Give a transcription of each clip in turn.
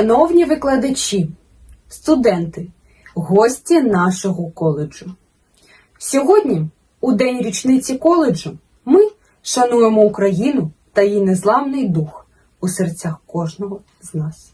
Шановні викладачі, студенти, гості нашого коледжу. Сьогодні, у день річниці коледжу, ми шануємо Україну та її незламний дух у серцях кожного з нас.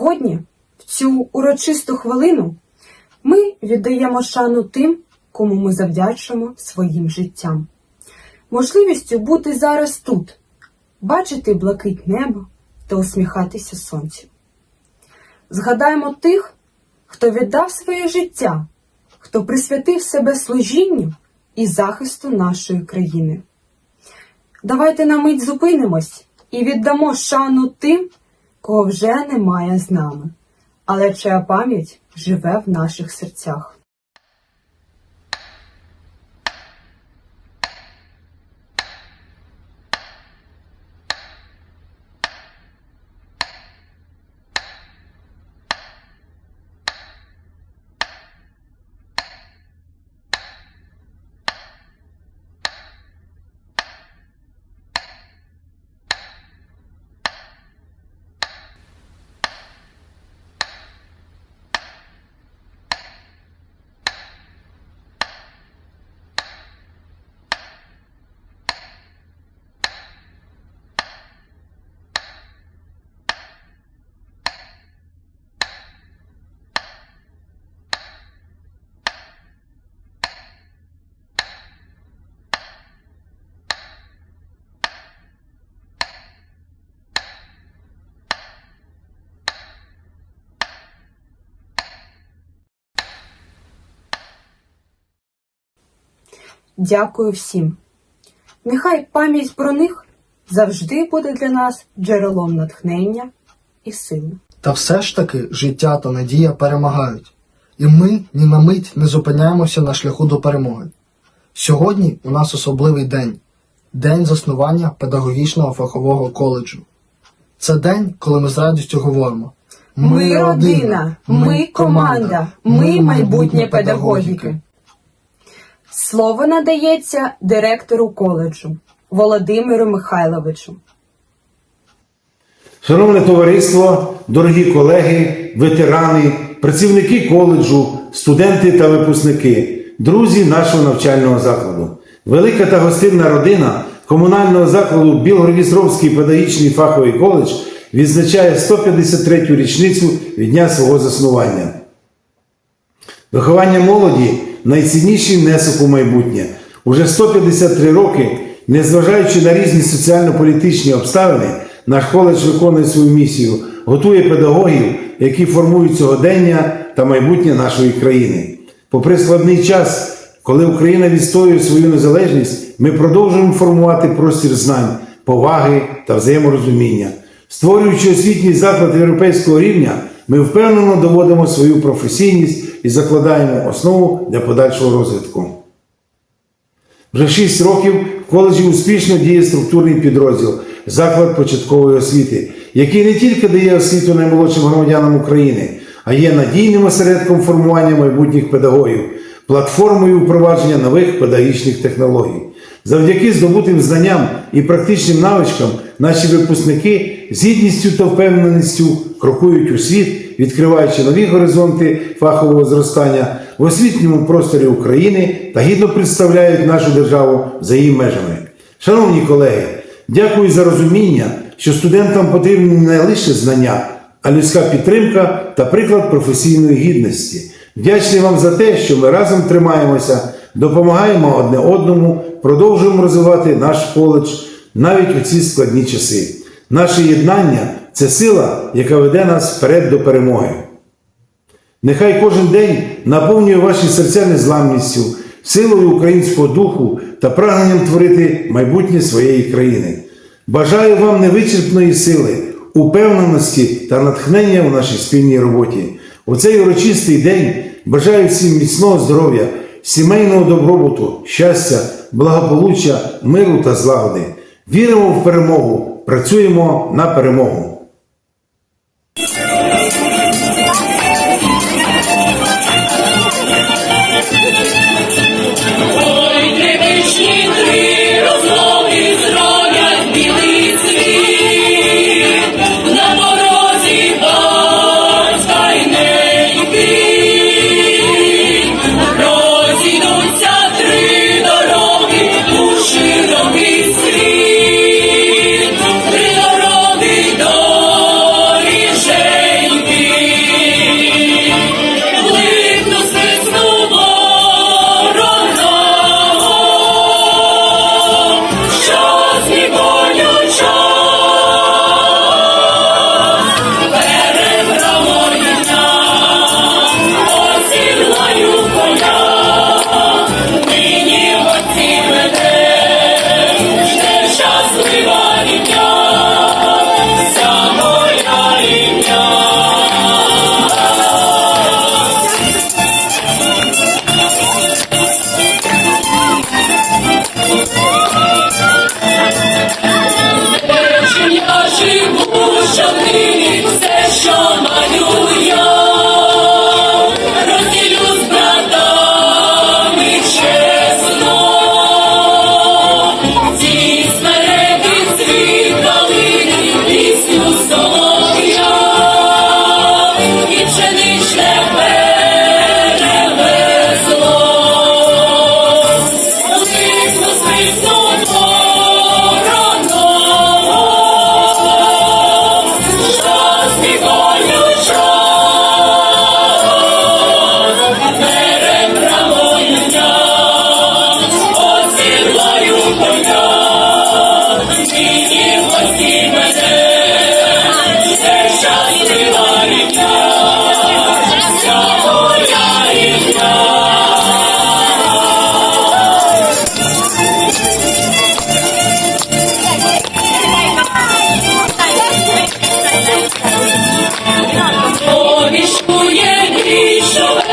Сьогодні, в цю урочисту хвилину, ми віддаємо шану тим, кому ми завдячуємо своїм життям, можливістю бути зараз тут, бачити блакить небо та усміхатися сонцю. Згадаємо тих, хто віддав своє життя, хто присвятив себе служінню і захисту нашої країни. Давайте на мить зупинимось і віддамо шану тим, кого вже немає з нами, але чия пам'ять живе в наших серцях. Дякую всім. Нехай пам'ять про них завжди буде для нас джерелом натхнення і сили. Та все ж таки життя та надія перемагають, і ми ні на мить не зупиняємося на шляху до перемоги. Сьогодні у нас особливий день день заснування педагогічного фахового коледжу. Це день, коли ми з радістю говоримо. Ми родина, ми команда, ми майбутнє педагогіки. Слово надається директору коледжу Володимиру Михайловичу. Шановне товариство, дорогі колеги, ветерани, працівники коледжу, студенти та випускники, друзі нашого навчального закладу. Велика та гостинна родина комунального закладу Білгородністровський педагогічний фаховий коледж відзначає 153-ю річницю від дня свого заснування. Виховання молоді найцінніший внесок у майбутнє. Уже 153 роки, незважаючи на різні соціально-політичні обставини, наш коледж виконує свою місію, готує педагогів, які формують сьогодення та майбутнє нашої країни. Попри складний час, коли Україна відстоює свою незалежність, ми продовжуємо формувати простір знань, поваги та взаєморозуміння. Створюючи освітній заклад європейського рівня, ми впевнено доводимо свою професійність і закладаємо основу для подальшого розвитку. Вже 6 років в коледжі успішно діє структурний підрозділ заклад початкової освіти, який не тільки дає освіту наймолодшим громадянам України, а є надійним осередком формування майбутніх педагогів, платформою впровадження нових педагогічних технологій. Завдяки здобутим знанням і практичним навичкам наші випускники з гідністю та впевненістю крокують у світ, відкриваючи нові горизонти фахового зростання в освітньому просторі України та гідно представляють нашу державу за її межами. Шановні колеги, дякую за розуміння, що студентам потрібні не лише знання, а людська підтримка та приклад професійної гідності. Вдячний вам за те, що ми разом тримаємося, допомагаємо одне одному, продовжуємо розвивати наш коледж навіть у ці складні часи. Наше єднання це сила, яка веде нас вперед до перемоги. Нехай кожен день наповнює ваші серця незламністю, силою українського духу та прагненням творити майбутнє своєї країни. Бажаю вам невичерпної сили, упевненості та натхнення в нашій спільній роботі. У цей урочистий день бажаю всім міцного здоров'я, сімейного добробуту, щастя, благополуччя, миру та злагоди. Віримо в перемогу, працюємо на перемогу.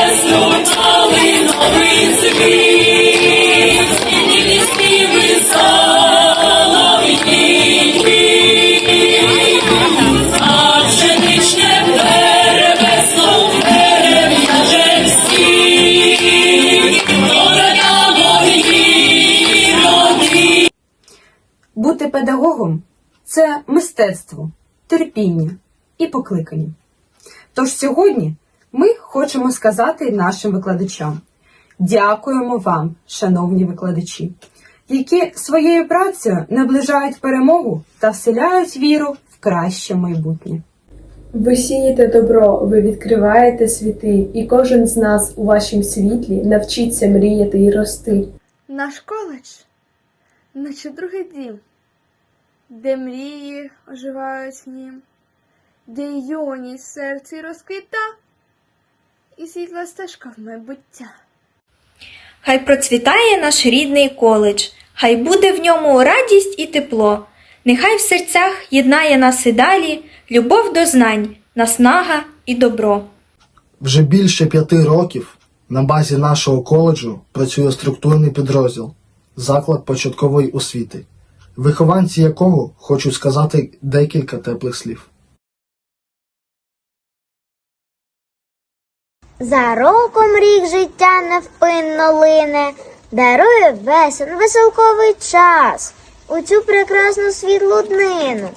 Розлютали новий світ, і співи солов'їні, адже. Бути педагогом це мистецтво, терпіння і покликання. Тож сьогодні ми хочемо сказати нашим викладачам: дякуємо вам, шановні викладачі, які своєю працею наближають перемогу та вселяють віру в краще майбутнє. Ви сієте добро, ви відкриваєте світи, і кожен з нас у вашім світлі навчиться мріяти і рости. Наш коледж, наче другий дім, де мрії оживають в нім, де юність серці розквіта, і світла стежка в майбуття. Хай процвітає наш рідний коледж, хай буде в ньому радість і тепло. Нехай в серцях єднає нас і далі любов до знань, наснага і добро. Вже більше п'яти років на базі нашого коледжу працює структурний підрозділ заклад початкової освіти, вихованці якого хочу сказати декілька теплих слів. За роком рік життя невпинно лине, дарує весен веселковий час у цю прекрасну світлу днину.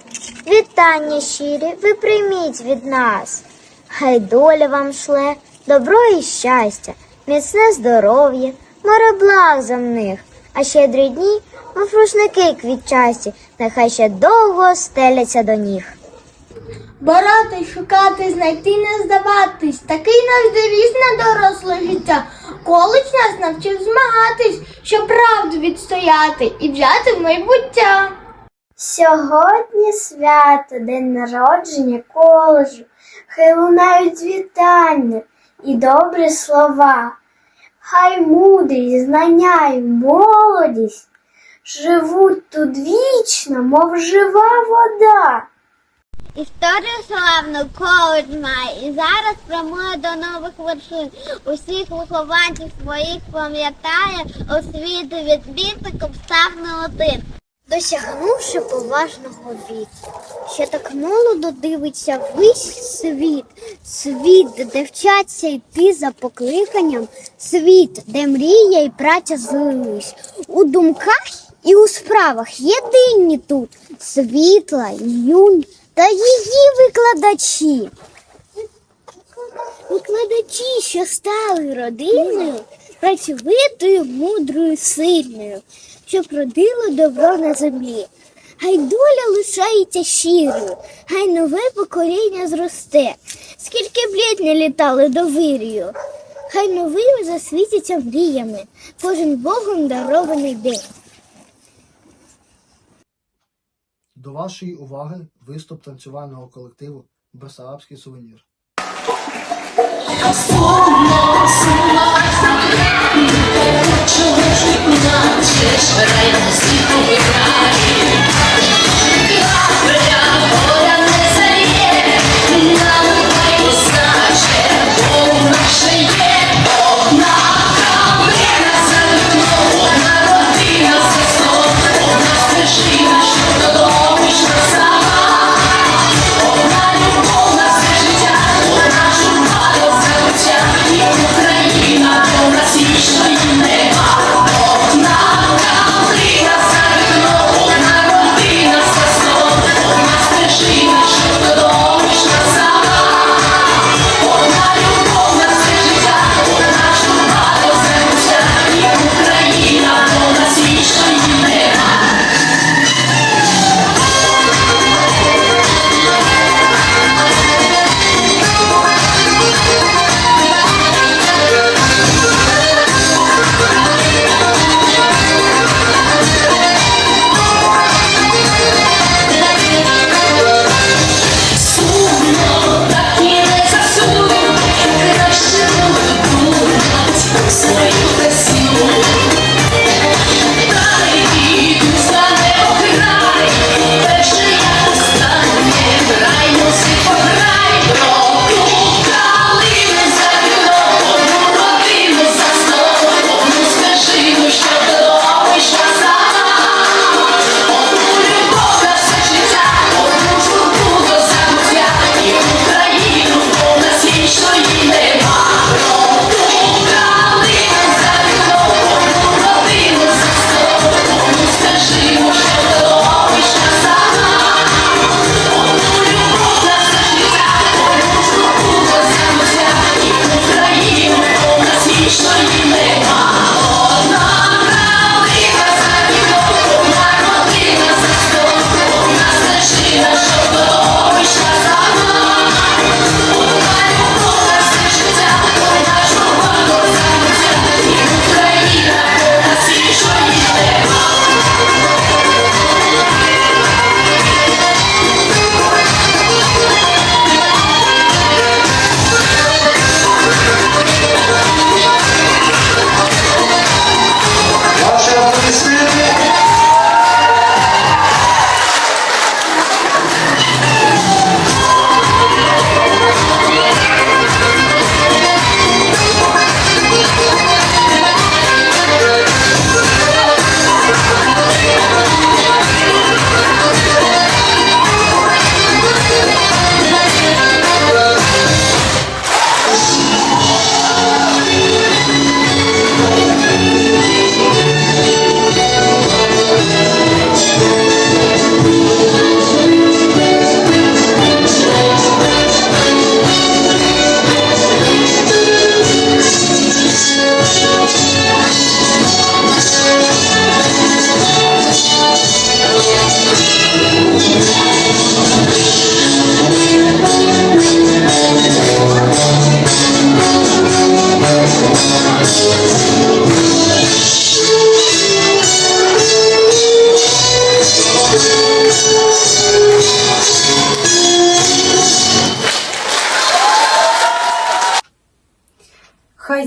Вітання щирі ви прийміть від нас. Хай доля вам шле добро і щастя, міцне здоров'я, море благ земних, а щедрі дні, мов рушники квітчасті, нехай ще довго стеляться до ніг. Боротись, шукати, знайти, не здаватись. Такий наш девіз на доросле життя. Коледж нас навчив змагатись, щоб правду відстояти і взяти в майбуття. Сьогодні свято, день народження коледжу, хай лунають вітання і добрі слова. Хай мудрість, знання й молодість живуть тут вічно, мов жива вода. Історію славну коледж має і зараз прямує до нових вершин. Усіх вихованців своїх пам'ятає, освіти відмітником став не один. Досягнувши поважного віку, ще так молодо дивиться весь світ, світ, де вчаться йти за покликанням, світ, де мрія і праця злились. У думках і у справах єдині тут світла, юнь та її викладачі. Викладачі, що стали родиною, працьовитою, мудрою, сильною, щоб родило добро на землі. Хай доля лишається щирою, хай нове покоління зросте, скільки б літ не літали до вирію, хай новими засвітяться мріями, кожен Богом дарований день. До вашої уваги виступ танцювального колективу Бесарабський сувенір.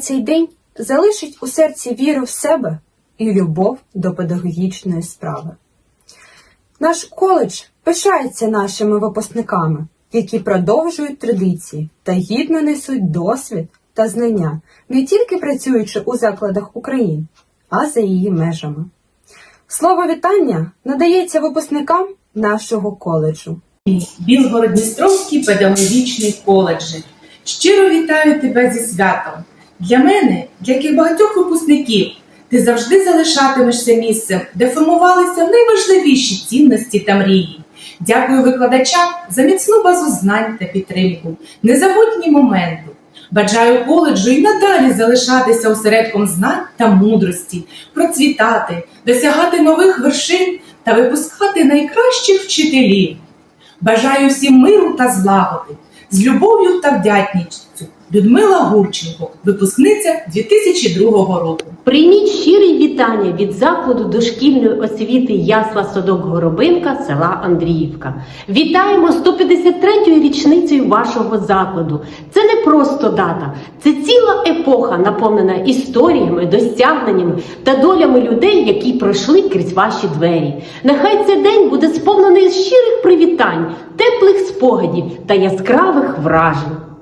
Цей день залишить у серці віру в себе і любов до педагогічної справи. Наш коледж пишається нашими випускниками, які продовжують традиції та гідно несуть досвід та знання, не тільки працюючи у закладах України, а за її межами. Слово вітання надається випускникам нашого коледжу. Білгород-Дністровський педагогічний коледжі. Щиро вітаю тебе зі святом. Для мене, як і багатьох випускників, ти завжди залишатимешся місцем, де формувалися найважливіші цінності та мрії. Дякую викладачам за міцну базу знань та підтримку, незабутні моменти. Бажаю коледжу і надалі залишатися осередком знань та мудрості, процвітати, досягати нових вершин та випускати найкращих вчителів. Бажаю всім миру та злагоди, з любов'ю та вдячністю. Людмила Гурченко, випускниця 2002 року. Прийміть щирі вітання від закладу дошкільної освіти Ясла Садок Горобинка села Андріївка. Вітаємо 153-ю річницею вашого закладу. Це не просто дата, це ціла епоха, наповнена історіями, досягненнями та долями людей, які пройшли крізь ваші двері. Нехай цей день буде сповнений щирих привітань, теплих спогадів та яскравих вражень.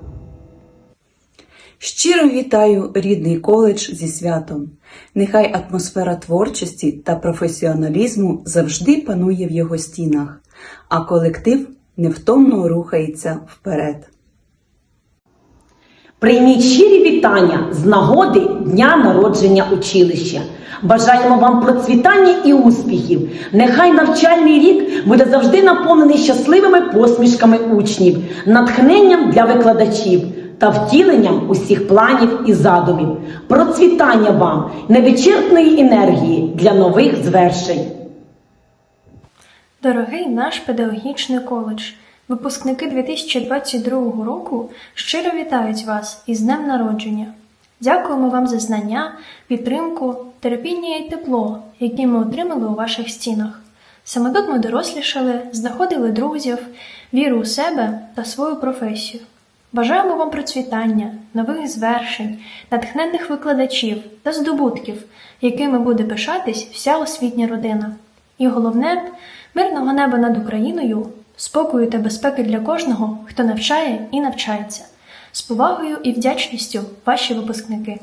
Щиро вітаю рідний коледж зі святом. Нехай атмосфера творчості та професіоналізму завжди панує в його стінах, а колектив невтомно рухається вперед. Прийміть щирі вітання з нагоди Дня народження училища. Бажаємо вам процвітання і успіхів. Нехай навчальний рік буде завжди наповнений щасливими посмішками учнів, натхненням для викладачів та втіленням усіх планів і задумів. Процвітання вам, невичерпної енергії для нових звершень. Дорогий наш педагогічний коледж, випускники 2022 року щиро вітають вас із Днем народження. Дякуємо вам за знання, підтримку, терпіння і тепло, які ми отримали у ваших стінах. Саме тут ми дорослішали, знаходили друзів, віру у себе та свою професію. Бажаємо вам процвітання, нових звершень, натхненних викладачів та здобутків, якими буде пишатись вся освітня родина. І головне мирного неба над Україною, спокою та безпеки для кожного, хто навчає і навчається. З повагою і вдячністю ваші випускники.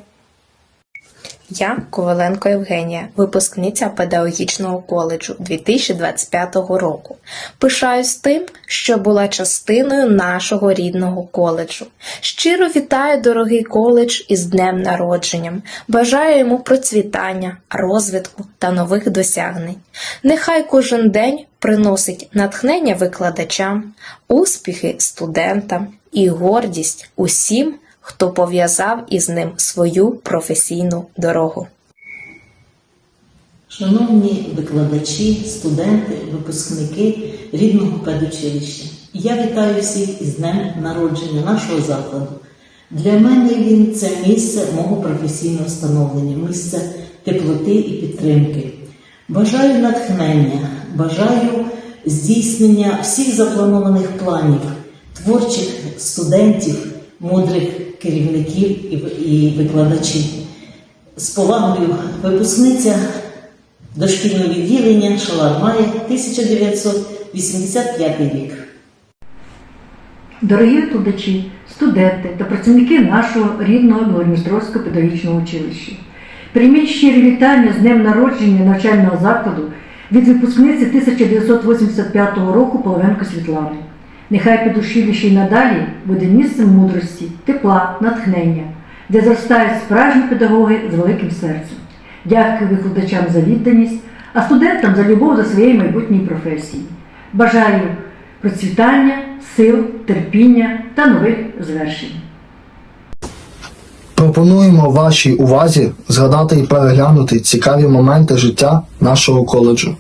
Я Коваленко Євгенія, випускниця педагогічного коледжу 2025 року. Пишаюсь тим, що була частиною нашого рідного коледжу. Щиро вітаю дорогий коледж із днем народженням. Бажаю йому процвітання, розвитку та нових досягнень. Нехай кожен день приносить натхнення викладачам, успіхи студентам і гордість усім, хто пов'язав із ним свою професійну дорогу. Шановні викладачі, студенти, випускники рідного педучилища, я вітаю всіх із днем народження нашого закладу. Для мене він це місце мого професійного становлення, місце теплоти і підтримки. Бажаю натхнення, бажаю здійснення всіх запланованих планів, творчих студентів, мудрих керівників і- викладачів. З повагою випускниця дошкільного відділення Шалармає 1985 рік. Дорогі викладачі, студенти та працівники нашого рідного Білорністровського педагогічного училища, прийміть щирі вітання з днем народження навчального закладу від випускниці 1985 року Половенко Світлани. Нехай підушилище й надалі буде місцем мудрості, тепла, натхнення, де зростають справжні педагоги з великим серцем. Дякую викладачам за відданість, а студентам за любов до своєї майбутньої професії. Бажаю процвітання, сил, терпіння та нових звершень. Пропонуємо вашій увазі згадати і переглянути цікаві моменти життя нашого коледжу.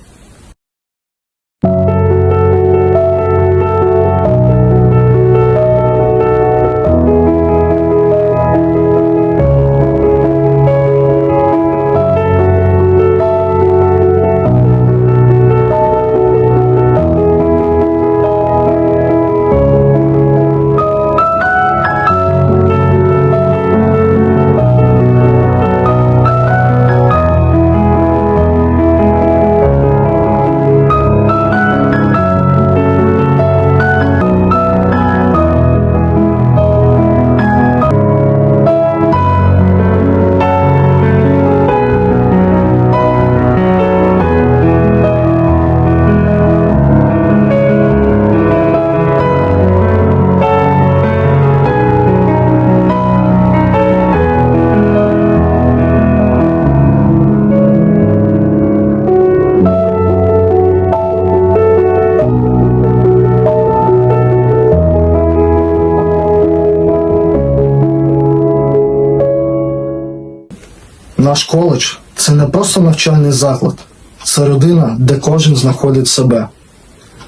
Наш коледж це не просто навчальний заклад, це родина, де кожен знаходить себе.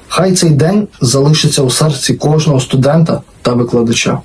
Хай цей день залишиться у серці кожного студента та викладача.